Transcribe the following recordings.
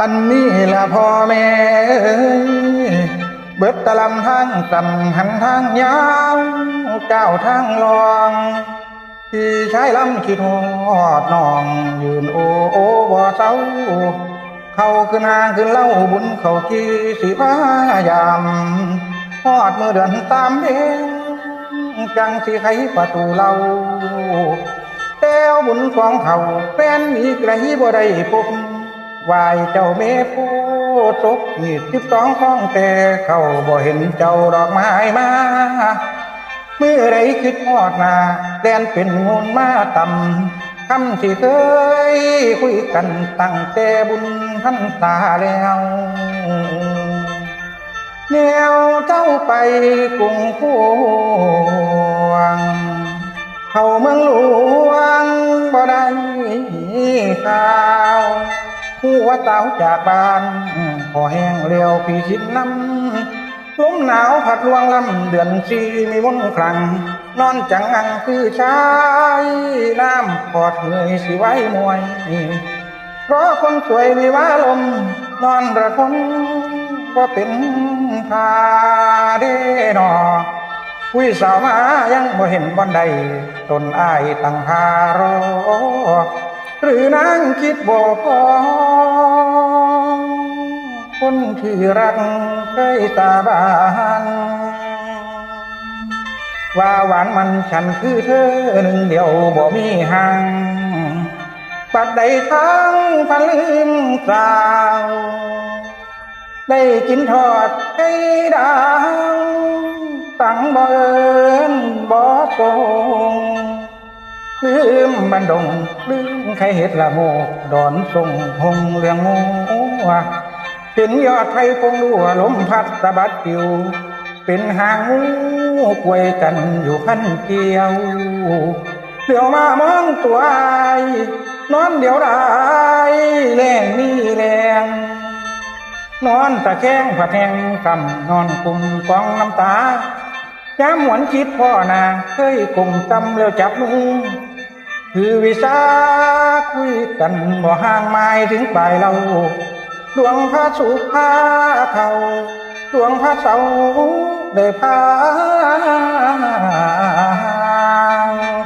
อันนี้ละพ่อแม่ เบิดตะลำทางต่ำหันทางยาวเจ้าทางรองที่ใช้ลำคิดฮอดน้อง ยืนโอโอบ่เศร้าเขาคือนางคือเล่าบุญเขาขี้สิพายามฮอดมือเดือนตามเองจังสิไขประตูเราแต้วบุญของเขาแฟนมีไกลบ่ได้พบ วายเจ้าเมผู้ศกหีดสิบสองข้องแต่เขาบ่เห็นเจ้าดอกไม้มาเมื่อไรคิดฮอดนาแดนเป็นงูนมาต่ำคำที่เคยคุยกันตั้งแต่บุญพันตาแล้วแนวเจ้าไปกรุงพวงเข้าเมืองหลวงบ่ได้ข่าวหัวเต้าจากบ้านพอแห้งเร็วพี่คิดน้ำลมหนาวผัดลวงลำเดือนสีมีมนคลัง นอนจังงังคือชายน้ำปอดเหนื่อยสิไว้มวย เพราะคนสวยมีว่าลม นอนระทมก็เป็นทาเดนอคุยสาวมายังบ่เห็นบอนใดตนอายตั้งหารอ หรือนางคิดบ่พอคนที่รักเคยสาบานว่าหวานมันฉันคือเธอหนึ่งเดียวบ่มีห่างปัดใดทั้งพันลืมกล่าว ได้กินทอดไก่ดาวตั้งบ่เอินบ่ทรง ลืมบันดงลืมใครเห็ดละโมกดอนทรงหงเรืองงูเห็นยอดไทยคงรั่วลมพัดสะบัดปิว เป็นหางงูป่วยกันอยู่พันเกี่ยวเดี๋ยวมามองตัวอนอนเดี๋ยวได้แรงนี่แรง นอนตะแคงผัดแหงกำนอนกุมกองน้ำตาย้ำหวนคิดพ่อนางเคยกุมจำแล้วจับมือ คือวิสาคุยกันบ่ห่างไม้ถึงปลายเรา ดวงพระสุภาเขาดวงพระเสาได้พา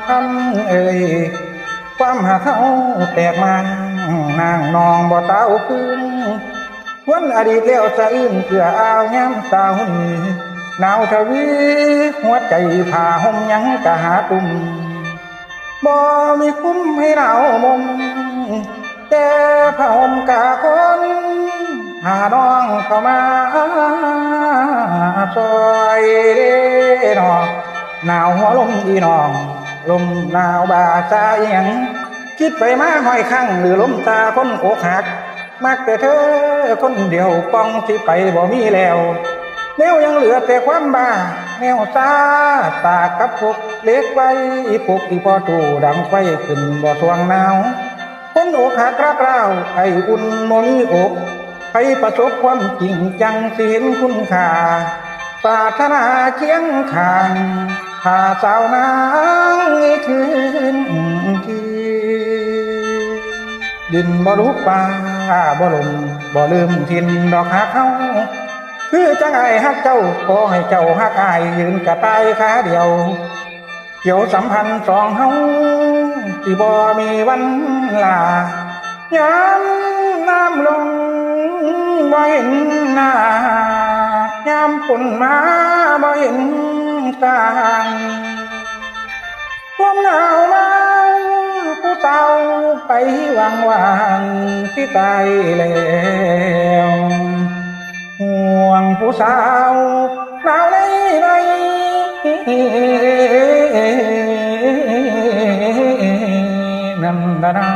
คำเอ่ยความหาเขาแตกมันนางนองบ่เต้าคืนวันอดีตแล้วสะอื้นเกลืออาวย้ำสาวนีหนาวทวีหัวใจผ่าห่มยังกะหาตุ่ม บ่มีคุ้มให้หนาวมมแต่ผ้าห่มกะคน หาน้องเข้ามาซอยเด้นอหนาวหัวลมอีน้อง ลมหนาวบาซาเอียง คิดไปมาห้อยข้างหรือลมตาคนอกหักมักแต่เธอคนเดียวป้องที่ไปบ่มีแล้วแนวยังเหลือแต่ความบ้าแนวซาตากับพวก เล็กไว้อีปุกอีพอตูดังไฟขึ้นบ่สวงหนาวคนอกหักรักเราไออุ่นโมมีอกใครประสบความจริงจังเสิเห็นคุณค่าปารถนาเคียงข้างพาสาวนางคืนทีดินบ่ลุกป่าบ่ลมบ่ลืมทินดอกหักเฮาคือจังไอฮักเจ้าขอให้เจ้าฮักอายยืนกระต่ายขาเดียว เกี่ยวสัมพันธ์สองเฮาที่บ่มีวันลายามน้ำลงบ่เห็นหน้ายามฝนมาบ่เห็นทางลมหนาวมาผู้เศร้าไปวางวางที่ตายแล้วห่วงผู้สาวหนาวในใน நந்தனா